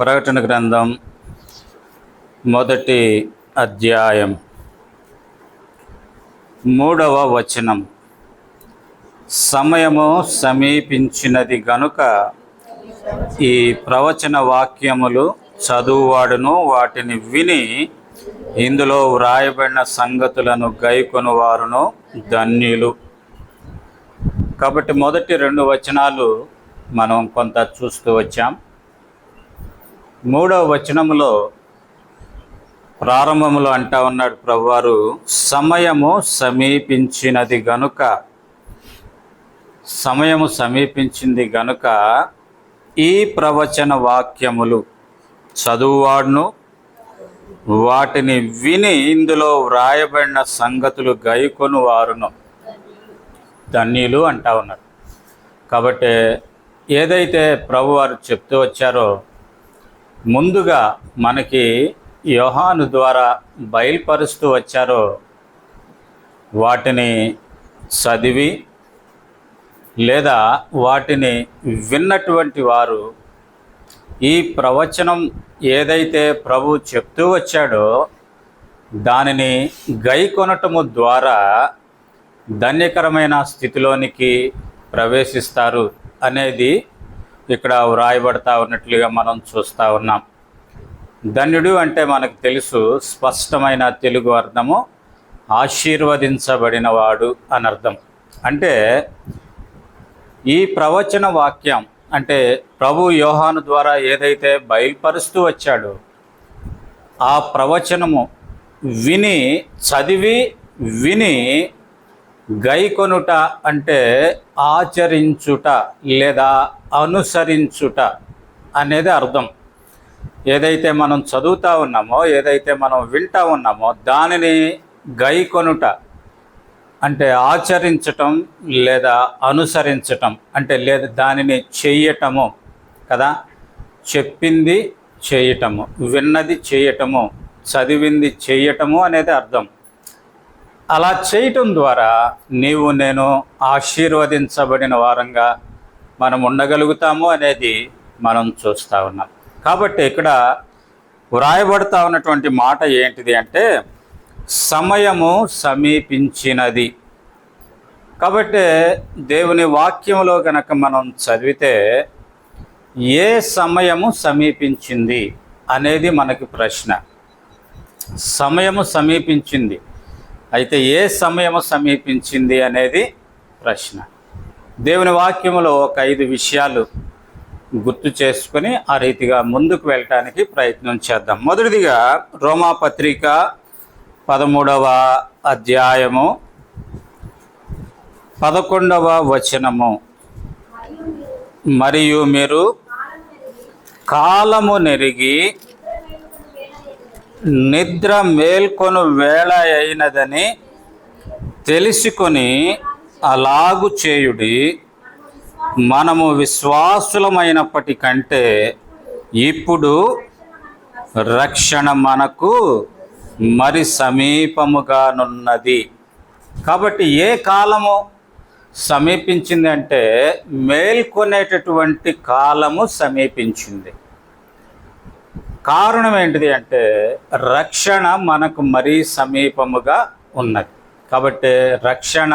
ప్రకటన గ్రంథం మొదటి అధ్యాయం. మూడవ వచనం. సమయము సమీపించినది గనుక ఈ ప్రవచన వాక్యములు చదువువాడును వాటిని విని ఇందులో వ్రాయబడిన సంగతులను గైకొను వారును ధన్యులు. కాబట్టి మొదటి రెండు వచనాలు మనం కొంత చూస్తూ వచ్చాం. మూడవ వచనములో ప్రారంభంలో అంటా ఉన్నాడు ప్రభువారు సమయము సమీపించినది గనుక సమయము సమీపించింది గనుక ఈ ప్రవచన వాక్యములు చదువువాడును వాటిని విని ఇందులో వ్రాయబడిన సంగతులు గైకొను వారును ధన్యులు అంటా ఉన్నారు కాబట్టి ఏదైతే ప్రభువారు చెప్తూ వచ్చారో ముందుగా మనకి యోహాను ద్వారా బయలుపరుస్తూ వచ్చారో వాటిని చదివి లేదా వాటిని విన్నటువంటి వారు ఈ ప్రవచనం ఏదైతే ప్రభు చెప్తూ వచ్చాడో దానిని గైకొనటము ద్వారా ధన్యకరమైన స్థితిలోనికి ప్రవేశిస్తారు అనేది ఇక్కడ వ్రాయబడతా ఉన్నట్లుగా మనం చూస్తూ ఉన్నాం. ధన్యుడు అంటే మనకు తెలుసు స్పష్టమైన తెలుగు అర్థము ఆశీర్వదించబడినవాడు అని అర్థం. అంటే ఈ ప్రవచన వాక్యం అంటే ప్రభు యోహాను ద్వారా ఏదైతే బయలుపరుస్తూ వచ్చాడో ఆ ప్రవచనము విని చదివి విని గైకొనుట అంటే ఆచరించుట లేదా అనుసరించుట అనేది అర్థం. ఏదైతే మనం చదువుతా ఉన్నామో ఏదైతే మనం వింటూ ఉన్నామో దానిని గైకొనుట అంటే ఆచరించటం లేదా అనుసరించటం అంటే లేదా దానిని చెయ్యటము కదా? చెప్పింది చేయటము విన్నది చేయటము చదివింది చేయటము అనేది అర్థం. అలా చేయటం ద్వారా నీవు నేను ఆశీర్వదించబడిన వారంగా మనం ఉండగలుగుతాము అనేది మనం చూస్తూ ఉన్నాం. కాబట్టి ఇక్కడ వ్రాయబడతా ఉన్నటువంటి మాట ఏంటిది అంటే సమయము సమీపించినది. కాబట్టి దేవుని వాక్యంలో కనుక మనం చదివితే ఏ సమయము సమీపించింది అనేది మనకి ప్రశ్న. సమయము సమీపించింది. అయితే ఏ సమయము సమీపించింది అనేది ప్రశ్న. దేవుని వాక్యంలో ఒక ఐదు విషయాలు గుర్తు చేసుకొని ఆ రీతిగా ముందుకు వెళ్ళటానికి ప్రయత్నం చేద్దాం. మొదటిదిగా రోమా పత్రిక పదమూడవ అధ్యాయము పదకొండవ వచనము. మరియు మీరు కాలము నెరిగి నిద్ర మేల్కొను వేళ అయినదని తెలుసుకొని అలాగు చేయుడి మనము విశ్వాసులమైనప్పటికంటే ఇప్పుడు రక్షణ మనకు మరి సమీపముగానున్నది. కాబట్టి ఏ కాలము సమీపించిందంటే మేల్కొనేటటువంటి కాలము సమీపించింది. కారణం ఏంటిది అంటే రక్షణ మనకు మరీ సమీపముగా ఉన్నది. కాబట్టి రక్షణ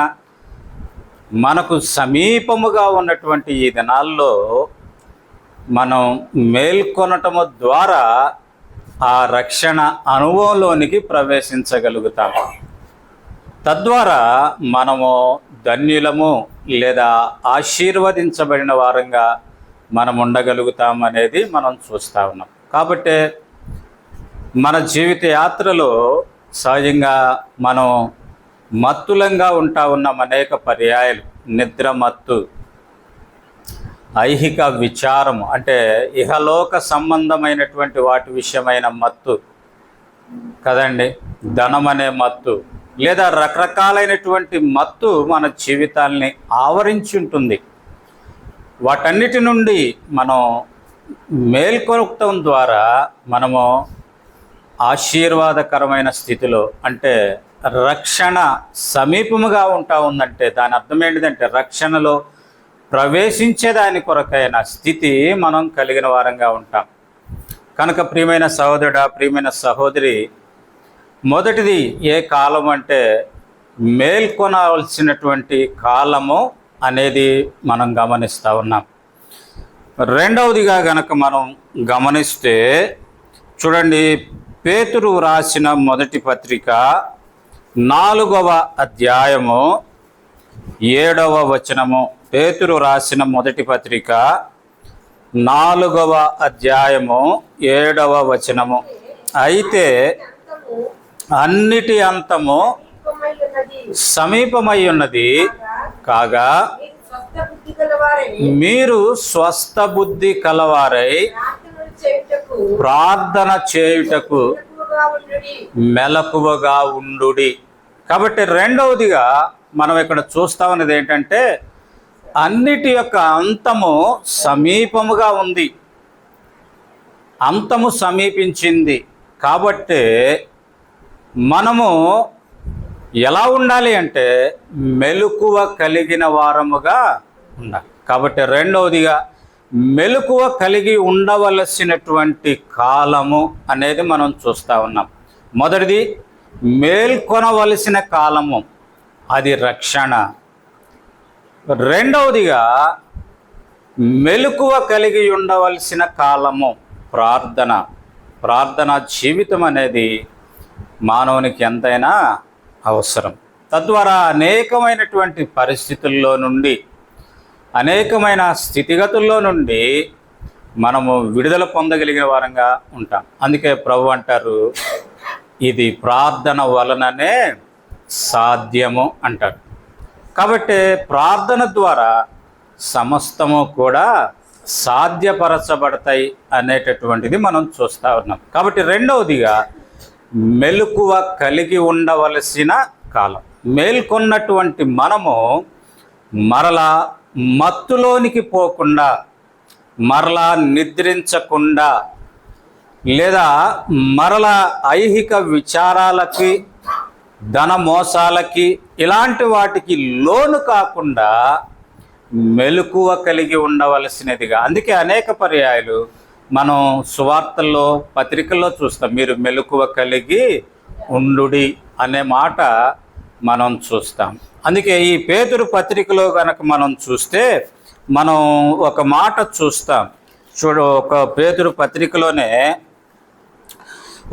మనకు సమీపముగా ఉన్నటువంటి ఈ దినాల్లో మనం మేల్కొనటము ద్వారా ఆ రక్షణ అనుభవంలోనికి ప్రవేశించగలుగుతాము తద్వారా మనము ధన్యులము లేదా ఆశీర్వదించబడిన వారంగా మనం ఉండగలుగుతాం అనేది మనం చూస్తూ ఉన్నాం. కాబట్టి మన జీవిత యాత్రలో సహజంగా మనం మత్తులంగా ఉంటా ఉన్నాం అనేక పర్యాయాలు. నిద్ర మత్తు ఐహిక విచారం అంటే ఇహలోక సంబంధమైనటువంటి వాటి విషయమైన మత్తు కదండి. ధనం అనే మత్తు లేదా రకరకాలైనటువంటి మత్తు మన జీవితాల్ని ఆవరించి ఉంటుంది. వాటన్నిటి నుండి మనం మేల్కొనటం ద్వారా మనము ఆశీర్వాదకరమైన స్థితిలో అంటే రక్షణ సమీపముగా ఉంటా ఉందంటే దాని అర్థం ఏంటిదంటే రక్షణలో ప్రవేశించేదాని కొరకైన స్థితి మనం కలిగిన వారంగా ఉంటాం. కనుక ప్రియమైన సహోదరుడా ప్రియమైన సహోదరి మొదటిది ఏ కాలం అంటే మేల్కొనవలసినటువంటి కాలము అనేది మనం గమనిస్తూ ఉన్నాం. రెండవదిగా గనక మనం గమనిస్తే చూడండి పేతురు రాసిన మొదటి పత్రిక నాలుగవ అధ్యాయము ఏడవ వచనము. పేతురు రాసిన మొదటి పత్రిక నాలుగవ అధ్యాయము ఏడవ వచనము. అయితే అన్నిటి అంతము సమీపమై ఉన్నది కాగా మీరు స్వస్థ బుద్ధి కలవారై ప్రార్థన చేయుటకు మెలకువగా ఉండుడి. కాబట్టి రెండవదిగా మనం ఇక్కడ చూస్తా ఉన్నది ఏంటంటే అన్నిటి యొక్క అంతము సమీపముగా ఉంది. అంతము సమీపించింది. కాబట్టి మనము ఎలా ఉండాలి అంటే మెలకువ కలిగిన వారముగా ఉండాలి. కాబట్టి రెండవదిగా మెలకువ కలిగి ఉండవలసినటువంటి కాలము అనేది మనం చూస్తూ ఉన్నాం. మొదటిది మేల్కొనవలసిన కాలము అది రక్షణ. రెండవదిగా మెలకువ కలిగి ఉండవలసిన కాలము ప్రార్థన. ప్రార్థన జీవితం అనేది మానవునికి ఎంతైనా అవసరం. తద్వారా అనేకమైనటువంటి పరిస్థితుల్లో నుండి అనేకమైన స్థితిగతుల్లో నుండి మనము విడుదల పొందగలిగిన వారంగా ఉంటాం. అందుకే ప్రభు అంటారు ఇది ప్రార్థన వలననే సాధ్యము అంటారు. కాబట్టి ప్రార్థన ద్వారా సమస్తము కూడా సాధ్యపరచబడతాయి అనేటటువంటిది మనం చూస్తూ ఉన్నాం. కాబట్టి రెండవదిగా మెలకువ కలిగి ఉండవలసిన కాలం. మేల్కొన్నటువంటి మనము మరలా మత్తులోనికి పోకుండా మరలా నిద్రించకుండా లేదా మరలా ఐహిక విచారాలకి ధన మోసాలకి ఇలాంటి వాటికి లోను కాకుండా మెలకువ కలిగి ఉండవలసినదిగా. అందుకే అనేక పర్యాయాలు మనం సువార్తల్లో పత్రికల్లో చూస్తాం. మీరు మెలకువ కలిగి ఉండుడి అనే మాట మనం చూస్తాం. అందుకే ఈ పేదరు పత్రికలో కనుక మనం చూస్తే మనం ఒక మాట చూస్తాం. చూడు ఒక పేదరు పత్రికలోనే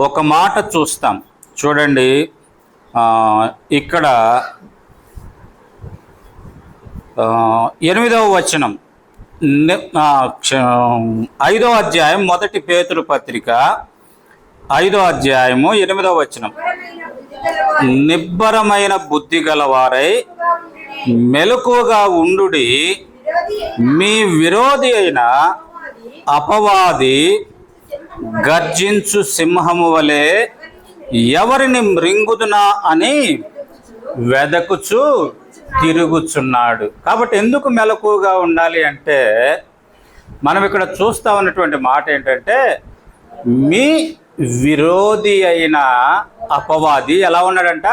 ఒక మాట చూస్తాం. చూడండి ఇక్కడ ఎనిమిదవ వచనం. క్ష- ఐదవ అధ్యాయం మొదటి పేతురు పత్రిక ఐదో అధ్యాయము ఎనిమిదవ వచనం. నిబ్బరమైన బుద్ధి గలవారై మెలకువగా ఉండుడి. మీ విరోధి అయిన అపవాది గర్జించు సింహము వలె ఎవరిని మృంగుదునా అని వెదకుచు తిరుగుచున్నాడు. కాబట్టి ఎందుకు మెలకువగా ఉండాలి అంటే మనం ఇక్కడ చూస్తా ఉన్నటువంటి మాట ఏంటంటే మీ విరోధి అయిన అపవాది ఎలా ఉన్నాడంట?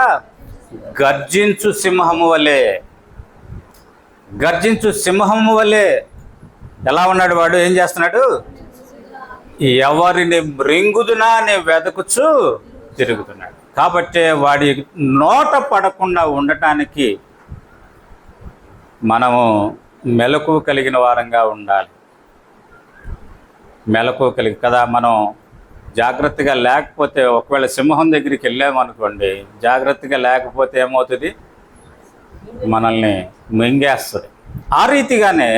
గర్జించు సింహము వలె. గర్జించు సింహము వలె. ఎలా ఉన్నాడు వాడు? ఏం చేస్తున్నాడు? ఎవరిని మృంగుదునా అని వెతకుచు తిరుగుతున్నాడు. కాబట్టి వాడి నోట పడకుండా ఉండటానికి మనము మెలకు కలిగిన వారంగా ఉండాలి. మెలకు కలిగి కదా మనం జాగ్రత్తగా లేకపోతే ఒకవేళ సింహం దగ్గరికి వెళ్ళామనుకోండి జాగ్రత్తగా లేకపోతే ఏమవుతుంది? మనల్ని మింగేస్తుంది. ఆ రీతిగానే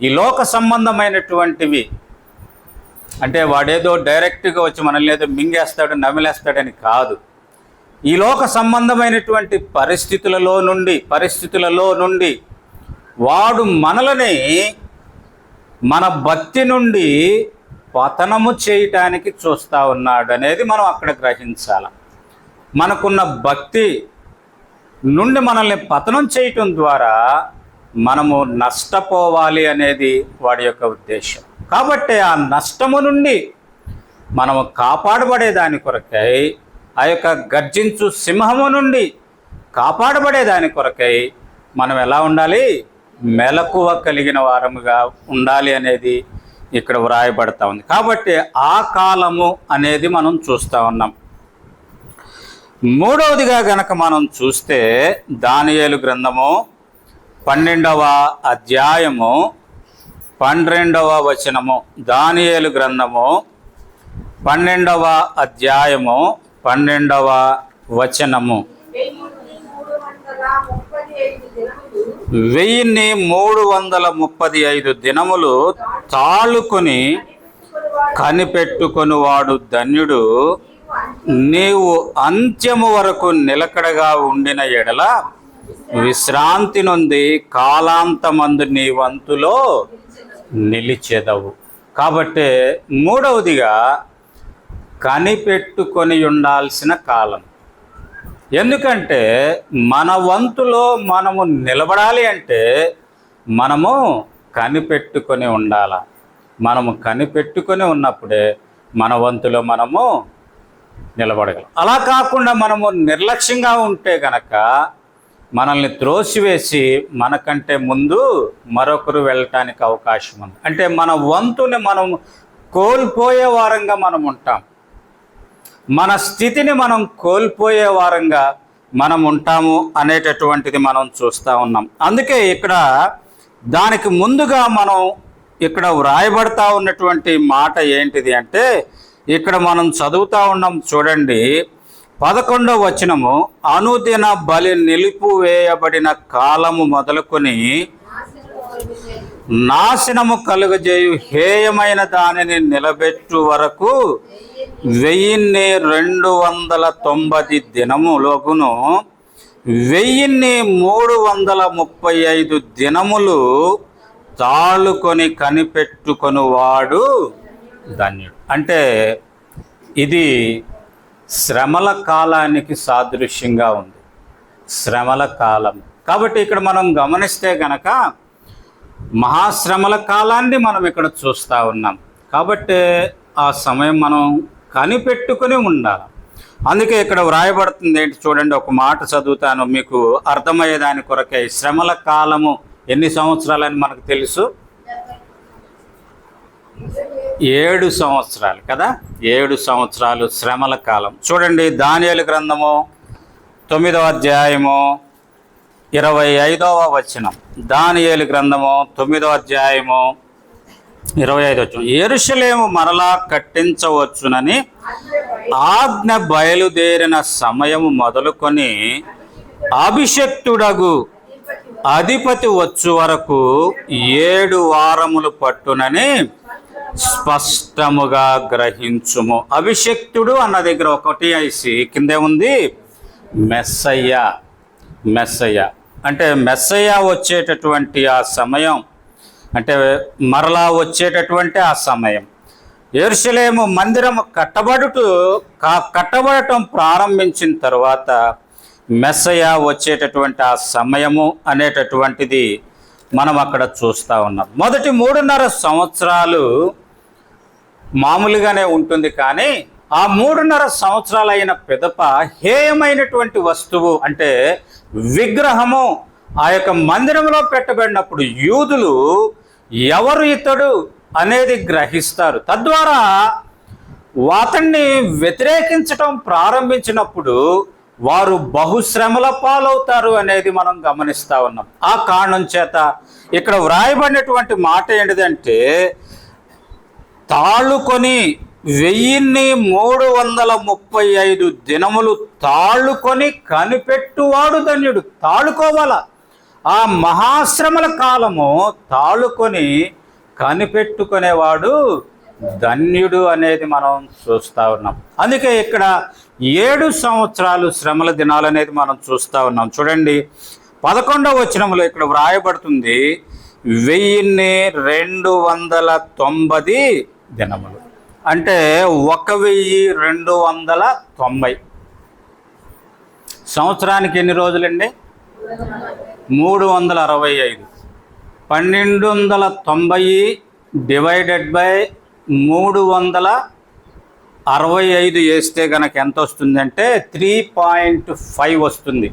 ఈ లోక సంబంధమైనటువంటివి అంటే వాడేదో డైరెక్ట్గా వచ్చి మనల్ని ఏదో మింగేస్తాడు నమిలేస్తాడని కాదు. ఈ లోక సంబంధమైనటువంటి పరిస్థితులలో నుండి పరిస్థితులలో నుండి వాడు మనలని మన భక్తి నుండి పతనము చేయటానికి చూస్తూ ఉన్నాడు అనేది మనం అక్కడ గ్రహించాలి. మనకున్న భక్తి నుండి మనల్ని పతనం చేయటం ద్వారా మనము నష్టపోవాలి అనేది వాడి యొక్క ఉద్దేశం. కాబట్టి ఆ నష్టము నుండి మనము కాపాడబడే దాని కొరకై ఆ యొక్క గర్జించు సింహము నుండి కాపాడబడే దాని కొరకై మనం ఎలా ఉండాలి? మెలకువ కలిగిన వారముగా ఉండాలి అనేది ఇక్కడ వ్రాయబడతా ఉంది. కాబట్టి ఆ కాలము అనేది మనం చూస్తూ ఉన్నాం. మూడవదిగా గనక మనం చూస్తే దానియేలు గ్రంథము పన్నెండవ అధ్యాయము పన్నెండవ వచనము. దానియేలు గ్రంథము పన్నెండవ అధ్యాయము పన్నెండవ వచనము. మూడు వందల ముప్పది ఐదు వెయ్యిన్ని మూడు వందల ముప్పది ఐదు దినములు తాళుకొని కనిపెట్టుకొని వాడు ధన్యుడు. నీవు అంత్యము వరకు నిలకడగా ఉండిన ఎడల విశ్రాంతి నుండి కాలాంతమందు నీ వంతులో నిలిచెదవు. కాబట్టి మూడవదిగా కనిపెట్టుకొని ఉండాల్సిన కాలం. ఎందుకంటే మన వంతులో మనము నిలబడాలి అంటే మనము కనిపెట్టుకొని ఉండాల. మనము కనిపెట్టుకొని ఉన్నప్పుడే మన వంతులో మనము నిలబడగలం. అలా కాకుండా మనము నిర్లక్ష్యంగా ఉంటే గనక మనల్ని త్రోసివేసి మనకంటే ముందు మరొకరు వెళ్ళటానికి అవకాశం ఉంది. అంటే మన వంతుని మనం కోల్పోయే వారంగా మనం ఉంటాం. మన స్థితిని మనం కోల్పోయే వారంగా మనం ఉంటాము అనేటటువంటిది మనం చూస్తూ ఉన్నాం. అందుకే ఇక్కడ దానికి ముందుగా మనం ఇక్కడ వ్రాయబడతా ఉన్నటువంటి మాట ఏంటిది అంటే ఇక్కడ మనం చదువుతా ఉన్నాం చూడండి పదకొండవ వచనము అనుదిన బలి నిలిపివేయబడిన కాలము మొదలుకొని నాశనము కలుగజేయు హేయమైన దానిని నిలబెట్టు వరకు వెయ్యిన్ని రెండు వందల తొంభై దినములకును వెయ్యిన్ని మూడు వందల ముప్పై ఐదు దినములు తాళుకొని కనిపెట్టుకొని వాడు ధన్యుడు. అంటే ఇది శ్రమల కాలానికి సాదృశ్యంగా ఉంది. శ్రమల కాలం. కాబట్టి ఇక్కడ మనం గమనిస్తే గనక మహాశ్రమల కాలాన్ని మనం ఇక్కడ చూస్తూ ఉన్నాం. కాబట్టి ఆ సమయం మనం కనిపెట్టుకుని ఉండాలి. అందుకే ఇక్కడ వ్రాయబడుతుంది ఏంటి చూడండి ఒక మాట చదువుతాను మీకు అర్థమయ్యేదాని కొరకై. శ్రమల కాలము ఎన్ని సంవత్సరాలని మనకు తెలుసు? ఏడు సంవత్సరాలు కదా? ఏడు సంవత్సరాలు శ్రమల కాలం. చూడండి దానియలు గ్రంథము తొమ్మిదవ అధ్యాయము ఇరవై ఐదవ వచనం. దానియేలు గ్రంథము తొమ్మిదవ అధ్యాయము ఇరవై ఐదు వచనం ఎరుషలేము మరలా కట్టించవచ్చునని ఆజ్ఞ బయలుదేరిన సమయము మొదలుకొని అభిషక్తుడగు అధిపతి వచ్చు వరకు ఏడు వారములు పట్టునని స్పష్టముగా గ్రహించుము. అభిషక్తుడు అన్న దగ్గర ఒకటి ఐసి కిందే ఉంది మెస్సయ్య మెస్సయ్య. అంటే మెస్సయ్య వచ్చేటటువంటి ఆ సమయం అంటే మరలా వచ్చేటటువంటి ఆ సమయం. ఎరుసలేము మందిరం కట్టబడుతూ కా కట్టబడటం ప్రారంభించిన తర్వాత మెస్సయ వచ్చేటటువంటి ఆ సమయము అనేటటువంటిది మనం అక్కడ చూస్తూ ఉన్నాం. మొదటి మూడున్నర సంవత్సరాలు మామూలుగానే ఉంటుంది కానీ ఆ మూడున్నర సంవత్సరాలైన పిదప హేయమైనటువంటి వస్తువు అంటే విగ్రహము ఆ యొక్క మందిరంలో పెట్టబడినప్పుడు యూదులు ఎవరు ఇతడు అనేది గ్రహిస్తారు. తద్వారా అతన్ని వ్యతిరేకించటం ప్రారంభించినప్పుడు వారు బహుశ్రమల పాలవుతారు అనేది మనం గమనిస్తా ఉన్నాం. ఆ కారణం చేత ఇక్కడ వ్రాయబడినటువంటి మాట ఏంటిదంటే తాళుకొని వెయ్యిన్ని మూడు వందల ముప్పై ఐదు దినములు తాళుకొని కనిపెట్టువాడు ధన్యుడు. తాళుకోవాలా? ఆ మహాశ్రమల కాలము తాళుకొని కనిపెట్టుకునేవాడు ధన్యుడు అనేది మనం చూస్తూ ఉన్నాం. అందుకే ఇక్కడ ఏడు సంవత్సరాలు శ్రమల దినాలు అనేది మనం చూస్తూ ఉన్నాం. చూడండి పదకొండవ వచనంలో ఇక్కడ వ్రాయబడుతుంది వెయ్యిన్ని రెండు వందల తొంభై దినములు. అంటే ఒక వెయ్యి రెండు వందల తొంభై. సంవత్సరానికి ఎన్ని రోజులండి? మూడు వందల అరవై ఐదు. పన్నెండు వందల తొంభై డివైడెడ్ బై మూడు వందల అరవై ఐదు వేస్తే కనుక ఎంత వస్తుందంటే త్రీ పాయింట్ ఫైవ్ వస్తుంది.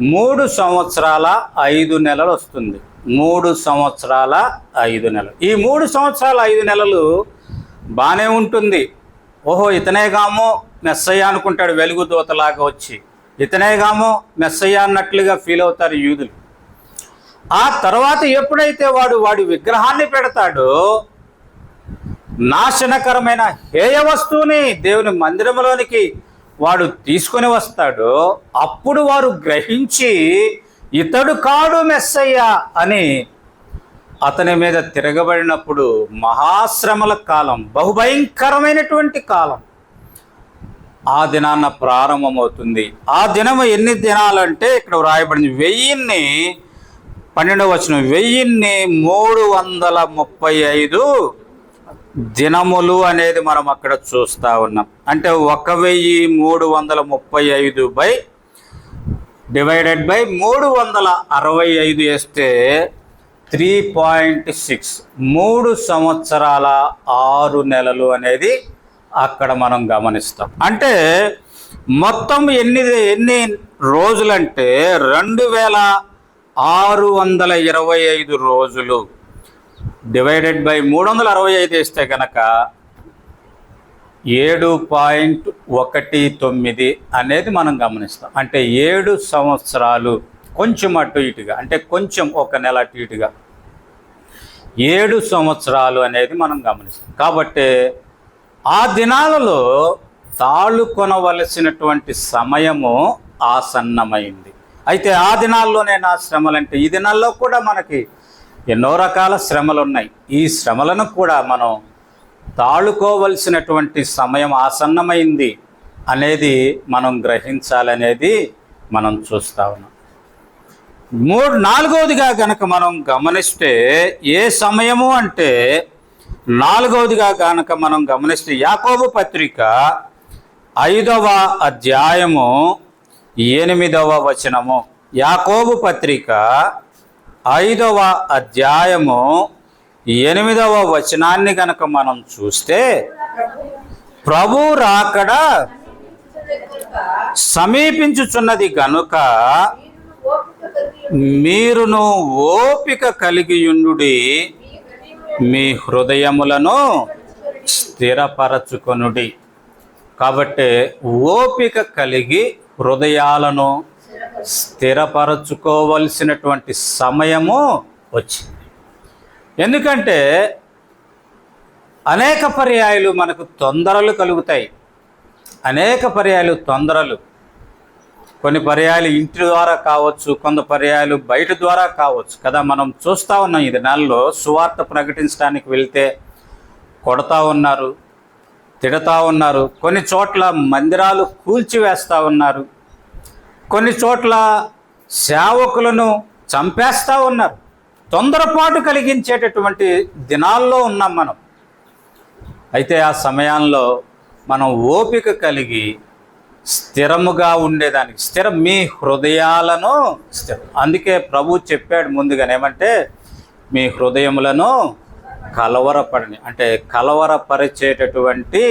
మూడు సంవత్సరాల ఐదు నెలలు వస్తుంది. మూడు సంవత్సరాల ఐదు నెలలు. ఈ మూడు సంవత్సరాల ఐదు నెలలు బాగానే ఉంటుంది. ఓహో ఇతనేగామో మెస్సయ్య అనుకుంటాడు వెలుగు దూతలాగా వచ్చి. ఇతనేగామో మెస్సయ్య అన్నట్లుగా ఫీల్ అవుతారు యూదులు. ఆ తర్వాత ఎప్పుడైతే వాడు వాడి విగ్రహాన్ని పెడతాడో నాశనకరమైన హేయ వస్తువుని దేవుని మందిరంలోనికి వాడు తీసుకొని వస్తాడో అప్పుడు వారు గ్రహించి ఇతడు కాడు మెస్సయ్య అని అతని మీద తిరగబడినప్పుడు మహాశ్రమల కాలం బహుభయంకరమైనటువంటి కాలం. ఆ దినాన్న ప్రారంభమవుతుంది. ఆ దినము ఎన్ని దినాలంటే ఇక్కడ వ్రాయబడింది. వెయ్యిన్ని పన్నెండవ వచనం వెయ్యిన్ని మూడు వందల ముప్పై ఐదు దినములు అనేది మనం అక్కడ చూస్తా ఉన్నాం. అంటే ఒక వెయ్యి మూడు వందల ముప్పై ఐదు బై డివైడెడ్ బై మూడు వందల అరవై ఐదు వేస్తే త్రీ పాయింట్ సిక్స్. మూడు సంవత్సరాల ఆరు నెలలు అనేది అక్కడ మనం గమనిస్తాం. అంటే మొత్తం ఎన్ని ఎన్ని రోజులంటే రెండు వేల ఆరు వందల ఇరవై ఐదు రోజులు డివైడెడ్ బై మూడు వందల అరవై ఐదు వేస్తే కనుక ఏడు పాయింట్ ఒకటి తొమ్మిది అనేది మనం గమనిస్తాం. అంటే ఏడు సంవత్సరాలు కొంచెం అటు ఇటుగా అంటే కొంచెం ఒక నెల అటు ఇటుగా ఏడు సంవత్సరాలు అనేది మనం గమనిస్తాం. కాబట్టి ఆ దినాలలో తాళ్ళు కొనవలసినటువంటి సమయము ఆసన్నమైంది. అయితే ఆ దినాల్లోనే నా శ్రమలంటే ఈ దినాల్లో కూడా మనకి ఎన్నో రకాల శ్రమలు ఉన్నాయి ఈ శ్రమలను కూడా మనం తాళుకోవలసినటువంటి సమయం ఆసన్నమైంది అనేది మనం గ్రహించాలనేది మనం చూస్తా ఉన్నాం. మూడు నాలుగవదిగా కనుక మనం గమనిస్తే ఏ సమయము అంటే నాలుగవదిగా కనుక మనం గమనిస్తే యాకోబు పత్రిక ఐదవ అధ్యాయము ఎనిమిదవ వచనము. యాకోబు పత్రిక ఐదవ అధ్యాయము ఎనిమిదవ వచనాన్ని గనక మనం చూస్తే ప్రభు రాకడ సమీపించుచున్నది గనుక మీరును ఓపిక కలిగియుండు మీ హృదయములను స్థిరపరచుకొనుడి. కాబట్టి ఓపిక కలిగి హృదయాలను స్థిరపరచుకోవలసినటువంటి సమయము వచ్చింది. ఎందుకంటే అనేక పర్యాయాలు మనకు తొందరలు కలుగుతాయి. అనేక పర్యాయాలు తొందరలు. కొన్ని పర్యాయాలు ఇంటి ద్వారా కావచ్చు కొంత పర్యాయాలు బయట ద్వారా కావచ్చు. కదా మనం చూస్తూ ఉన్నాం ఈ దినాల్లో సువార్త ప్రకటించడానికి వెళ్తే కొడతా ఉన్నారు తిడతా ఉన్నారు కొన్ని చోట్ల మందిరాలు కూల్చివేస్తూ ఉన్నారు కొన్ని చోట్ల సేవకులను చంపేస్తూ ఉన్నారు. తొందరపాటు కలిగించేటటువంటి దినాల్లో ఉన్నాం మనం. అయితే ఆ సమయంలో మనం ఓపిక కలిగి స్థిరముగా ఉండేదానికి స్థిరం మీ హృదయాలను స్థిరం అందుకే ప్రభు చెప్పాడు ముందుగా ఏమంటే మీ హృదయములను కలవరపడని అంటే కలవరపరిచేటటువంటి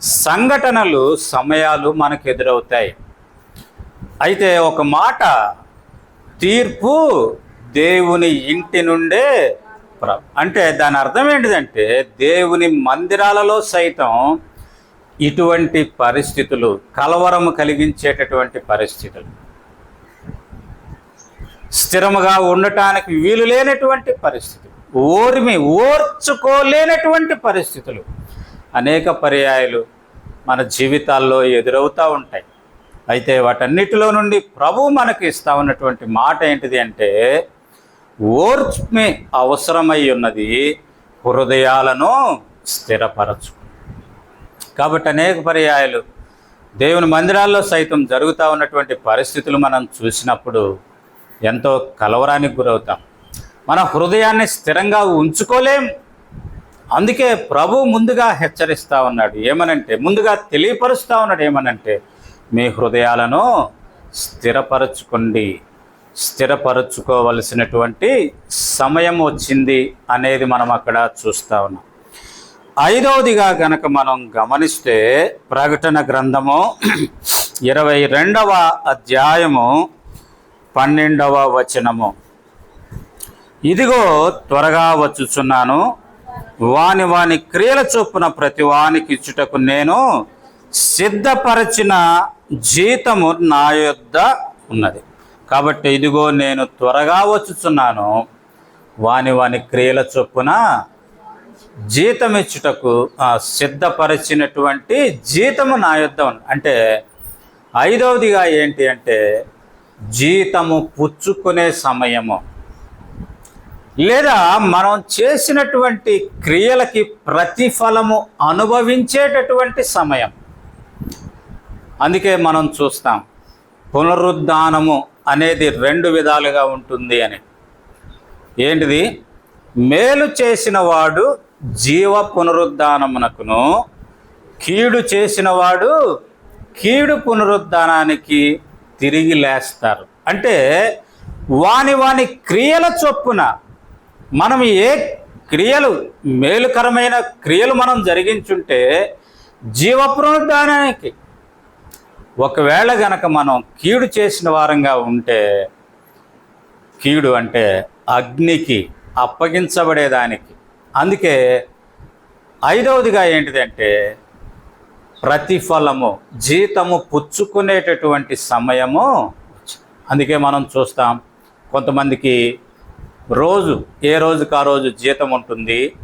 సంఘటనలు సమయాలు మనకు ఎదురవుతాయి. అయితే ఒక మాట తీర్పు దేవుని ఇంటి నుండే అంటే దాని అర్థం ఏంటిదంటే దేవుని మందిరాలలో సైతం ఇటువంటి పరిస్థితులు కలవరము కలిగించేటటువంటి పరిస్థితులు. స్థిరముగా ఉండటానికి వీలు లేనటువంటి పరిస్థితులు. ఓర్మి ఓర్చుకోలేనటువంటి పరిస్థితులు. అనేక పర్యాయాలు మన జీవితాల్లో ఎదురవుతూ ఉంటాయి. అయితే వాటన్నిటిలో నుండి ప్రభు మనకి ఇస్తా ఉన్నటువంటి మాట ఏంటిది అంటే ఓర్మి అవసరమై ఉన్నది హృదయాలను స్థిరపరచు కాబట్టి అనేక పర్యాయాలు దేవుని మందిరాల్లో సైతం జరుగుతూ ఉన్నటువంటి పరిస్థితులు మనం చూసినప్పుడు ఎంతో కలవరానికి గురవుతాం. మన హృదయాన్ని స్థిరంగా ఉంచుకోలేం. అందుకే ప్రభు ముందుగా హెచ్చరిస్తూ ఉన్నాడు. ఏమనంటే ముందుగా తెలియపరుస్తూ ఉన్నాడు. ఏమనంటే మీ హృదయాలను స్థిరపరచుకోండి. స్థిరపరచుకోవలసినటువంటి సమయం వచ్చింది అనేది మనం అక్కడ చూస్తా ఉన్నాం. ఐదవదిగా గనక మనం గమనిస్తే ప్రకటన గ్రంథము ఇరవై రెండవ అధ్యాయము పన్నెండవ వచనము. ఇదిగో త్వరగా వచ్చుచున్నాను. వాని వాని క్రియల చొప్పున ప్రతి వానికి ఇచ్చుటకు నేను సిద్ధపరచిన జీతము నా యొద్ద ఉన్నది. కాబట్టి ఇదిగో నేను త్వరగా వచ్చుచున్నాను. వాని వాని క్రియల చొప్పున జీతం ఇచ్చుటకు సిద్ధపరిచినటువంటి జీతము నా యొద్ద అంటే ఐదవదిగా ఏంటి అంటే జీతము పుచ్చుకునే సమయము. లేదా మనం చేసినటువంటి క్రియలకి ప్రతిఫలము అనుభవించేటటువంటి సమయం. అందుకే మనం చూస్తాం పునరుద్ధానము అనేది రెండు విధాలుగా ఉంటుంది అని. ఏంటిది? మేలు చేసిన వాడు జీవ పునరుద్ధానమునకును కీడు చేసిన వాడు కీడు పునరుద్ధానానికి తిరిగి లేస్తారు. అంటే వాని వాని క్రియల చొప్పున మనం ఏ క్రియలు మేలుకరమైన క్రియలు మనం జరిగించుంటే జీవ పునరుద్ధానానికి ఒకవేళ గనక మనం కీడు చేసిన వారంగా ఉంటే కీడు అంటే అగ్నికి అప్పగించబడేదానికి. అందుకే ఐదవదిగా ఏంటిదంటే ప్రతిఫలము జీతము పుచ్చుకునేటటువంటి సమయము అందుకే మనం చూస్తాం కొంతమందికి రోజు ఏ రోజుకి ఆ రోజు జీతం ఉంటుంది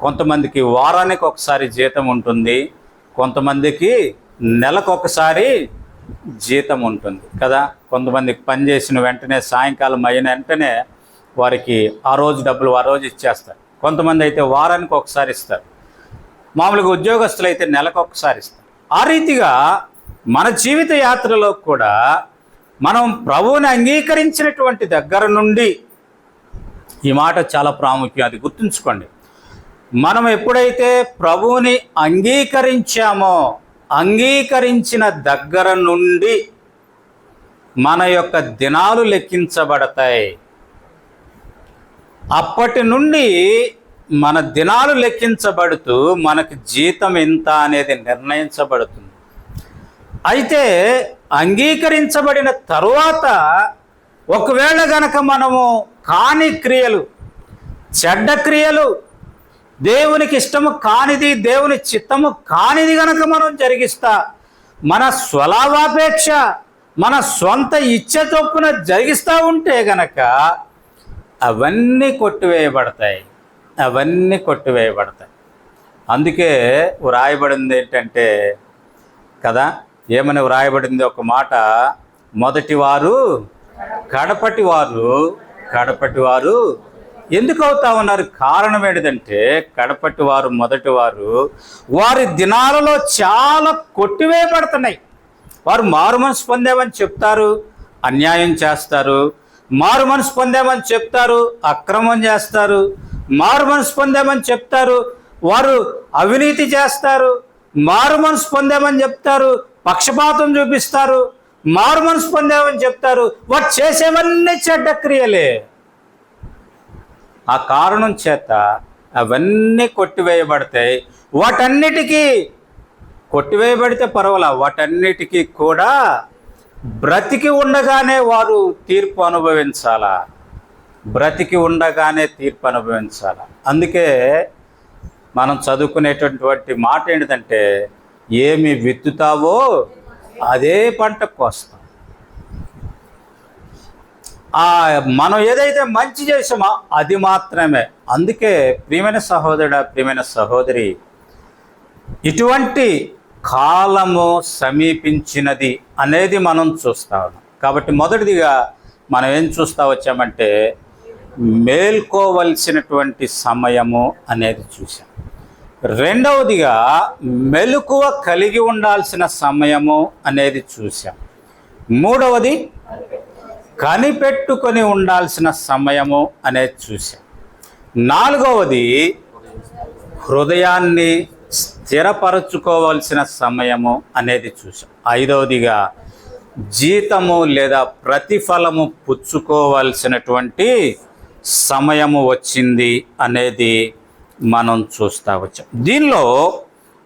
కొంతమందికి వారానికి ఒకసారి జీతం ఉంటుంది కొంతమందికి నెలకొకసారి జీతం ఉంటుంది కదా? కొంతమందికి పని చేసిన వెంటనే సాయంకాలం అయిన వెంటనే వారికి ఆ రోజు డబ్బులు ఆ రోజు ఇచ్చేస్తారు. కొంతమంది అయితే వారానికి ఒకసారి ఇస్తారు. మామూలుగా ఉద్యోగస్తులు అయితే నెలకు ఒకసారి ఇస్తారు. ఆ రీతిగా మన జీవిత యాత్రలో కూడా మనం ప్రభువుని అంగీకరించినటువంటి దగ్గర నుండి ఈ మాట చాలా ప్రాముఖ్యం. అది గుర్తుంచుకోండి. మనం ఎప్పుడైతే ప్రభువుని అంగీకరించామో అంగీకరించిన దగ్గర నుండి మన యొక్క దినాలు లెక్కించబడతాయి. అప్పటి నుండి మన దినాలు లెక్కించబడుతూ మనకు జీతం ఎంత అనేది నిర్ణయించబడుతుంది. అయితే అంగీకరించబడిన తరువాత ఒకవేళ గనక మనము కాని క్రియలు చెడ్డ క్రియలు దేవునికి ఇష్టము కానిది దేవుని చిత్తము కానిది గనక మనం జరిగిస్తా మన స్వలాభాపేక్ష మన సొంత ఇచ్చ చొప్పున జరిగిస్తూ ఉంటే గనక అవన్నీ కొట్టివేయబడతాయి. అవన్నీ కొట్టివేయబడతాయి. అందుకే వ్రాయబడింది ఏంటంటే కదా ఏమని వ్రాయబడింది ఒక మాట? మొదటి వారు కడపటి వారు కడపటి వారు ఎందుకు అవుతా ఉన్నారు? కారణం ఏంటిదంటే కడపటి వారు మొదటి వారు వారి దినాలలో చాలా కొట్టివేయబడుతున్నాయి. వారు మారు మనసు పొందేవని చెప్తారు అన్యాయం చేస్తారు మారు మనసు పొందామని చెప్తారు అక్రమం చేస్తారు. మారు మనసు పొందామని చెప్తారు వారు అవినీతి చేస్తారు. మారు మనసు పొందామని చెప్తారు పక్షపాతం చూపిస్తారు. మారు మనసు పొందామని చెప్తారు వారు చేసేవన్నీ చెడ్డ క్రియలే. ఆ కారణం చేత అవన్నీ కొట్టివేయబడతాయి. వాటన్నిటికీ కొట్టివేయబడితే పర్వాలా? వాటన్నిటికీ కూడా బ్రతికి ఉండగానే వారు తీర్పు అనుభవించాలా? బ్రతికి ఉండగానే తీర్పు అనుభవించాలా? అందుకే మనం చదువుకునేటటువంటి మాట ఏంటిదంటే ఏమి విత్తుతావో అదే పంట కోస్తాం. ఆ మనం ఏదైతే మంచి చేసామో అది మాత్రమే. అందుకే ప్రియమైన సహోదరుడ ప్రియమైన సహోదరి ఇటువంటి కాలము సమీపించినది అనేది మనం చూస్తా ఉన్నాం కాబట్టి మొదటిదిగా మనం ఏం చూస్తా వచ్చామంటే మేల్కోవలసినటువంటి సమయము అనేది చూసాం రెండవదిగా మెలకువ కలిగి ఉండాల్సిన సమయము అనేది చూసాం మూడవది కనిపెట్టుకొని ఉండాల్సిన సమయము అనేది చూసాం నాలుగవది హృదయాన్ని స్థిరపరచుకోవాల్సిన సమయము అనేది చూసాం ఐదవదిగా జీతము లేదా ప్రతిఫలము పుచ్చుకోవాల్సినటువంటి సమయము వచ్చింది అనేది మనం చూస్తా వచ్చాం. దీనిలో